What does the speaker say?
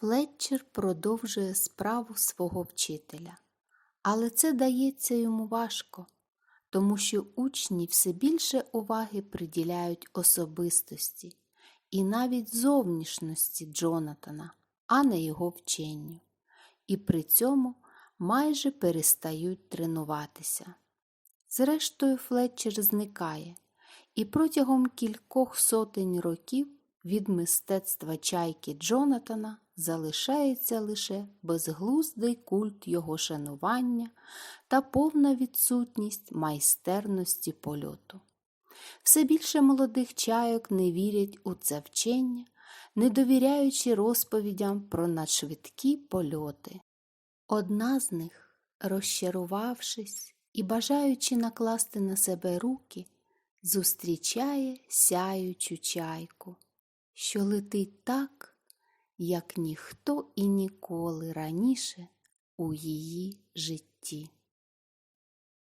Флетчер продовжує справу свого вчителя, але це дається йому важко, тому що учні все більше уваги приділяють особистості і навіть зовнішності Джонатана, а не його вченню, і при цьому майже перестають тренуватися. Зрештою, Флетчер зникає, і протягом кількох сотень років від мистецтва чайки Джонатана залишається лише безглуздий культ його шанування та повна відсутність майстерності польоту. Все більше молодих чайок не вірять у це вчення, не довіряючи розповідям про надшвидкі польоти. Одна з них, розчарувавшись і бажаючи накласти на себе руки, зустрічає сяючу чайку, що летить так, як ніхто і ніколи раніше у її житті.